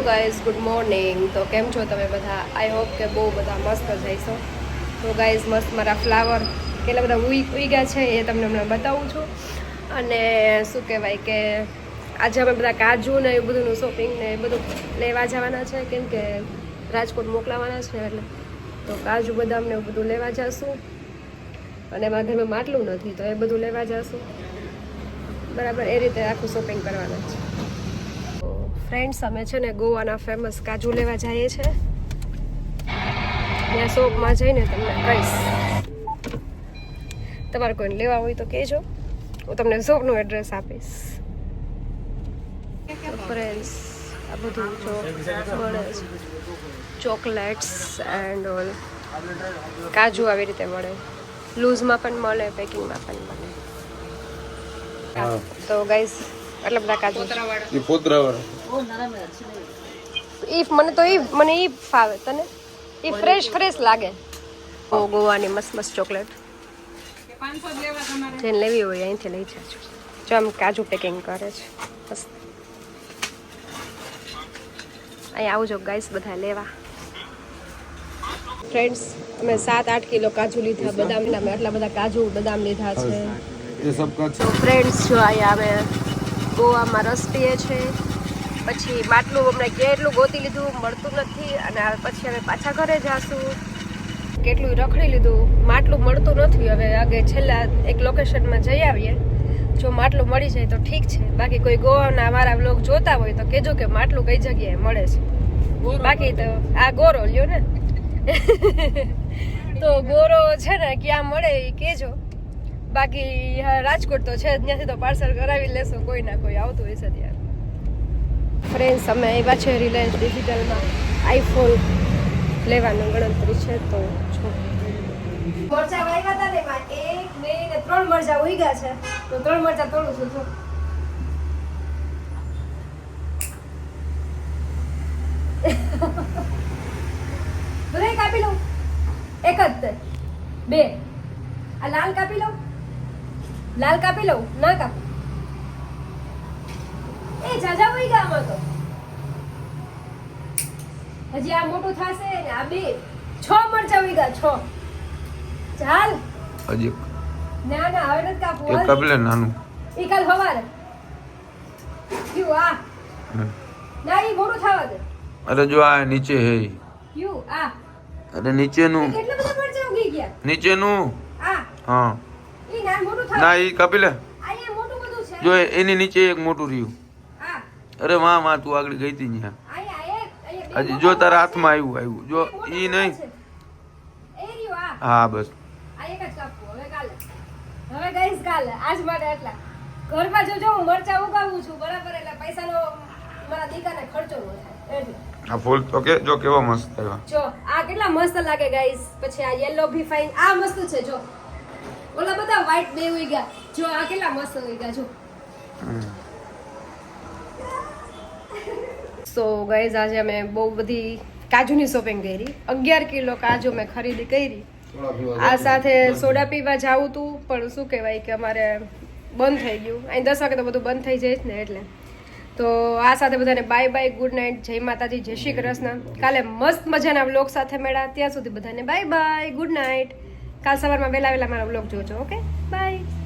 Hello guys, good morning. તો કેમ છો તમે બધા? આઈ હોપ કે બહુ બધા મસ્ત જઈશો તો ગાઈઝ, મસ્ત મારા ફ્લાવર કેટલા બધા ઉઈ ઉઈગા છે એ તમને હમણાં બતાવું છું. અને શું કહેવાય કે આજે અમે બધા કાજુ ને એ બધુંનું શોપિંગ ને એ બધું લેવા જવાના છે. કેમ કે રાજકોટ મોકલાવાના છે એટલે તો કાજુ બદામને એવું બધું લેવા જશું. અને એમાં ઘરમાં માટલું નથી, તો એ બધું લેવા જશું. બરાબર, એ રીતે આખું શોપિંગ કરવાના છે. ફ્રેન્ડ્સ અમે છે ને ગોવાના ફેમસ કાજુ લેવા જઈએ છે. ત્યાં શોપમાં જઈને તમને કહીશ. તમારે કોઈને લેવા હોય તો કહેજો. હું તમને શોપનું એડ્રેસ આપીશ. ફ્રેન્ડ્સ આ બધું જો મળે ચોકલેટ્સ એન્ડ ઓલ કાજુ આવી રીતે મળે. લૂઝમાં પણ મળે પેકિંગમાં પણ મળે. તો ગાઈઝ એટલા બધા કાજુ. એ પોતરાવાળા. ઈ મને તો ઈ મને ઈ ફાવે તને? ઈ ફ્રેશ ફ્રેશ લાગે. ઓ ગોવાની મસ્ત મસ્ત ચોકલેટ. જેને લેવી હોય અહીંથી લઈ જાજો. જો આમ કાજુ પેકિંગ કરે છે. મસ્ત. અહીં આવજો ગાઈસ બધા લેવા. ફ્રેન્ડ્સ અમે સાત આઠ કિલો કાજુ લીધા બદામ અમે આટલા બધા કાજુ બદામ લીધા છે. તો ફ્રેન્ડ્સ જો અહીંયા અમે ગોવામાં રસ પીએ છે. પછી માટલું અમને કેટલું ગોતી લીધું મળતું નથી અને પછી અમે પાછા ઘરે જાશું. કેટલું રખડી લીધું. માટલું મળતું નથી. હવે આગે છેલ્લા એક લોકેશનમાં જઈ આવીએ. જો માટલું મળી જાય તો ઠીક છે. બાકી કોઈ ગોવાના અમારા બ્લોગ જોતા હોય તો કહેજો કે માટલું કઈ જગ્યાએ મળે છે. બાકી તો આ ગોરો લ્યો ને. તો ગોરો છે ને ક્યાં મળે એ કહેજો. બાકી રાજકોટ તો છે ત્યાંથી તો પાર્સલ કરાવી લેશો, કોઈ ના કોઈ આવતું હશે ત્યાં ફ્રેન્ડ્સ અમે આવ્યા છે રિલાયન્સ ડિજિટલમાં આઈફોન લેવાનું ગણતરી છે તો જો. મરચા વાગ્યા હતા ને એમાં એક, બે ને ત્રણ મરચા ઉગ્યા છે. તો ત્રણ મરચા તોડું છું, જો. બધા કાપી લઉં. એક જ બે. આ લાલ કાપી લઉં. લાલ કાપી લઉં? ના કાપી. એ જાજા વહી ગયા આમાં તો. હજી આ મોટું થશે ને આ બે. છ મરચા વહી ગયા છ. ચાલ. હજી ના ના હવે નથી કાપવું. એક કાપી લે નાનું. એ કાલ હવારે ક્યુ આ? ના એ મોટું થવા દે. અરે જો આ નીચે હે. ક્યુ આ? અરે નીચેનું. કેટલા બધા મરચા ઉગી ગયા? નીચેનું. આ? હા. ના એ કાપી લે. જો એની નીચે એક મોટું રહ્યું. અરે વાહ વાહ તું આગળ ગઈ હતી ત્યાં બે હજી જો તારા હાથમાં આવ્યું આવ્યું. જો એ નહીં. હા. બસ. આ એક જ કાપવું હવે ગઈશ કાલે આજ માટે એટલા. ઘરમાં જો જો હું મરચા ઉગાવું છું બરાબર એટલે પૈસાનો મારા દીકરાને ખર્ચો ન થાય. એટલે આ ફૂલ તો કે જો કેવા મસ્ત આવ્યા. જો આ કેટલા મસ્ત લાગે ગાઈસ પછી આ યલો ભી ફાઇન આ મસ્ત છે જો. ઓલા બધા વ્હાઈટ બે હોઈ ગયા. જો આ કેટલા મસ્ત હોઈ ગયા, જો. સો ગાઈઝ આજે અમે બહુ બધી કાજુની શોપિંગ કરી. અગિયાર કિલો કાજુ મેં ખરીદી કરી. આ સાથે સોડા પીવા જાવું તું, પણ શું કહેવાય કે અમારે બંધ થઈ ગયું. અહીં દસ વાગે તો બધું બંધ થઈ જાય ને એટલે. તો આ સાથે બધાને બાય બાય ગુડ નાઇટ જય માતાજી, જય શ્રી કૃષ્ણ. કાલે મસ્ત મજાના બ્લોગ સાથે મળ્યા. ત્યાં સુધી બધાને બાય બાય ગુડ નાઇટ કાલ સવારમાં વહેલા વહેલા મારો બ્લોગ જોજો ઓકે બાય